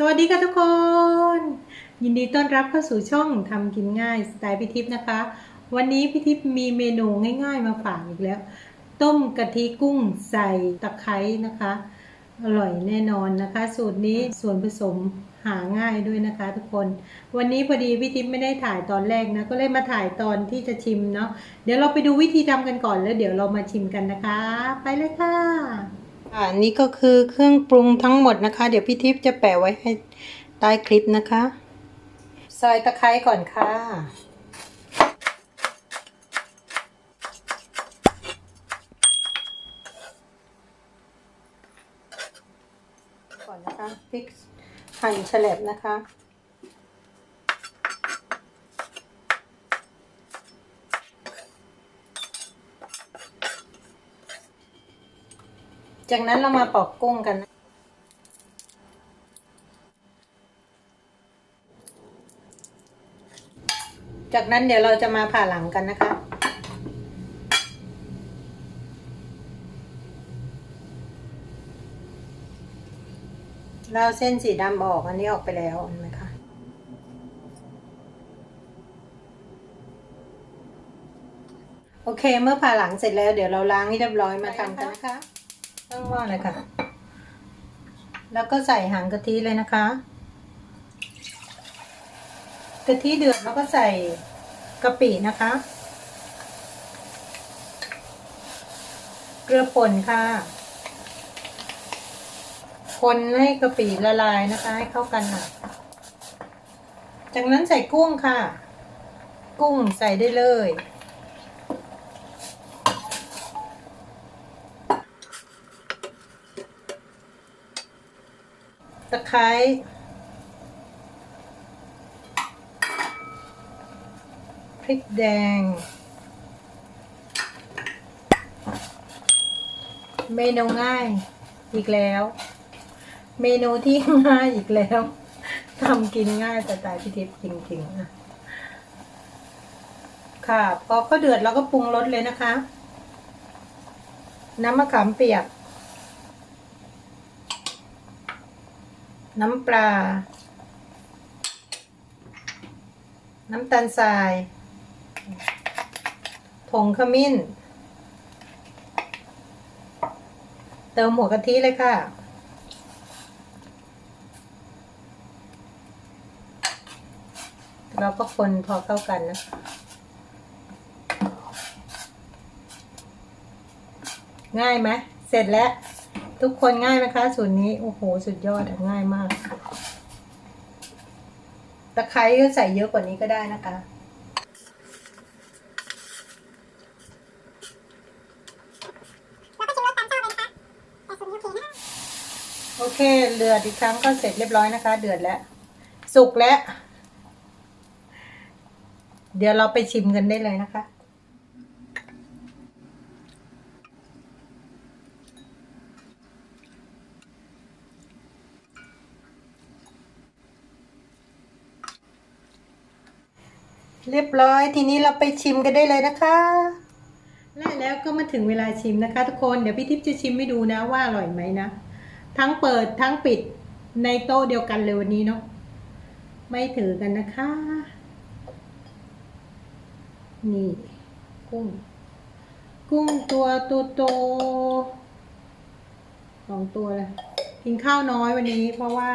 สวัสดีค่ะทุกคน ยินดีต้อนรับเข้าสู่ช่องทำกินง่ายสไตล์พิทิพนะคะ วันนี้พิทิพมีเมนูง่าย ๆ มาฝากอีกแล้ว ต้มกะทิกุ้งใส่ตะไคร้นะคะ อร่อยแน่นอนนะคะ สูตรนี้ส่วนผสมหาง่ายด้วยนะคะ ทุกคน วันนี้พอดีพี่ทิพย์ไม่ได้ถ่ายตอนแรกนะ ก็เลยมาถ่ายตอนที่จะชิมเนาะเดี๋ยวเราไปดูวิธีทำกันก่อนแล้วเดี๋ยวเรามาชิมกันนะคะ ไปเลยค่ะ อ่านี่ก็คือเครื่องปรุงทั้งหมดนะคะ เดี๋ยวพี่ทิพย์จะแปะไว้ให้ใต้คลิปนะคะซอยตะไคร้ก่อนค่ะก่อนนะคะพริกหั่นแฉลบนะคะ จากนั้นเรามาปอกกุ้งกันจากนั้นเดี๋ยวเราจะมาผ่าหลังกันนะคะ เราเส้นสีดำออกอันนี้ออกไปแล้วเห็นไหมคะโอเค เมื่อผ่าหลังเสร็จแล้วเดี๋ยวเราล้างให้เรียบร้อยมาทำกันนะคะ ตั้งหม้อเลยค่ะ แล้วก็ใส่หางกะทิเลยนะคะ กะทิเดือดแล้วก็ใส่กะปินะคะ เกลือป่นค่ะ คนให้กะปิละลายนะคะ ให้เข้ากันค่ะ จากนั้นใส่กุ้งค่ะ กุ้งใส่ได้เลย ตะไคร้พริกแดง เมนูง่ายอีกแล้ว เมนูที่ง่ายอีกแล้วทำกินง่ายแต่ตายพิทิพย์จริงๆนะค่ะ พอก็เดือดเราก็ปรุงรสเลยนะคะ น้ำมะขามเปียก น้ำปลา น้ำตาลทรายผงขมิ้น เติมหัวกะทิเลยค่ะ เราก็คนพอเข้ากันนะง่ายไหมเสร็จแล้ว ทุกคนง่ายไหมคะสูตรนี้ โอ้โห สุดยอดอง่ายมาก ตะไคร้ก็ใส่เยอะกว่านี้ก็ได้นะคะโอเค เดือดอีกครั้งก็เสร็จเรียบร้อยนะคะ เดือดแล้ว สุกแล้ว เดี๋ยวเราไปชิมกันได้เลยนะคะ เรียบร้อย ทีนี้เราไปชิมกันได้เลยนะคะและแล้วก็มาถึงเวลาชิมนะคะ ทุกคนเดี๋ยวพี่ทิพย์จะชิมให้ดูนะว่าอร่อยไหมนะ ทั้งเปิดทั้งปิดในโต๊ะเดียวกันเลยวันนี้เนาะไม่ถือกันนะคะ นี่ กุ้ง กุ้งตัวโตโตๆสองตัวเลยกินข้าวน้อยวันนี้เพราะว่า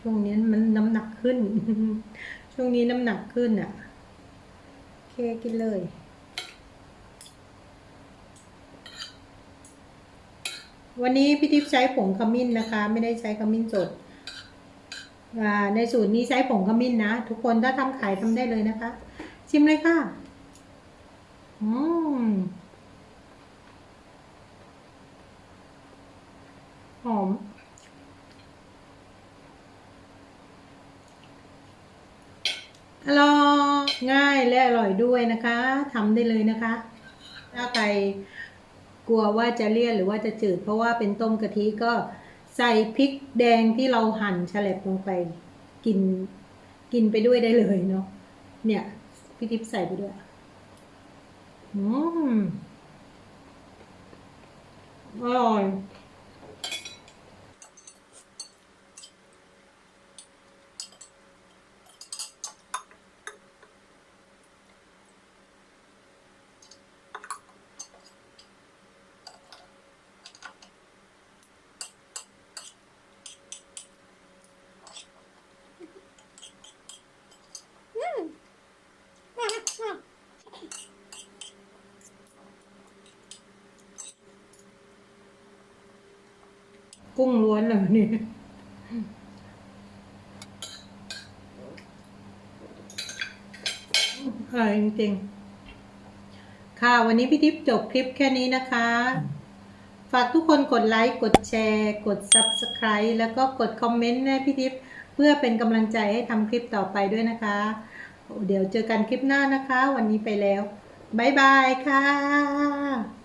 ช่วงนี้มันน้ำหนักขึ้น ช่วงนี้น้ำหนักขึ้นอะ เคกินเลย วันนี้พี่ทิพย์ใช้ผงขมิ้นนะคะ ไม่ได้ใช้ขมิ้นสดอ่าในสูตรนี้ใช้ผงขมิ้นนะ ทุกคนถ้าทำขายทำได้เลยนะคะ ชิมเลยค่ะ อืมหอม อร่อยง่ายและอร่อยด้วยนะคะทำได้เลยนะคะ ถ้าใครกลัวว่าจะเลี่ยนหรือว่าจะจืด เพราะว่าเป็นต้มกะทิก็ใส่พริกแดงที่เราหั่นฉลบลงไป กินกินไปด้วยได้เลยเนาะเนี่ยพี่ทิพย์ใส่ไปด้วย อืมอร่อย กุ้งล้วนเลยนี่อร่อยจริงๆ ค่ะ วันนี้พี่ทิพย์จบคลิปแค่นี้นะคะ ฝากทุกคนกดไลค์ กดแชร์ กด Subscribe แล้วก็กดคอมเมนต์ให้พี่ทิพย์เพื่อเป็นกำลังใจให้ทำคลิปต่อไปด้วยนะคะ เดี๋ยวเจอกันคลิปหน้านะคะ วันนี้ไปแล้ว บ๊ายบายค่ะ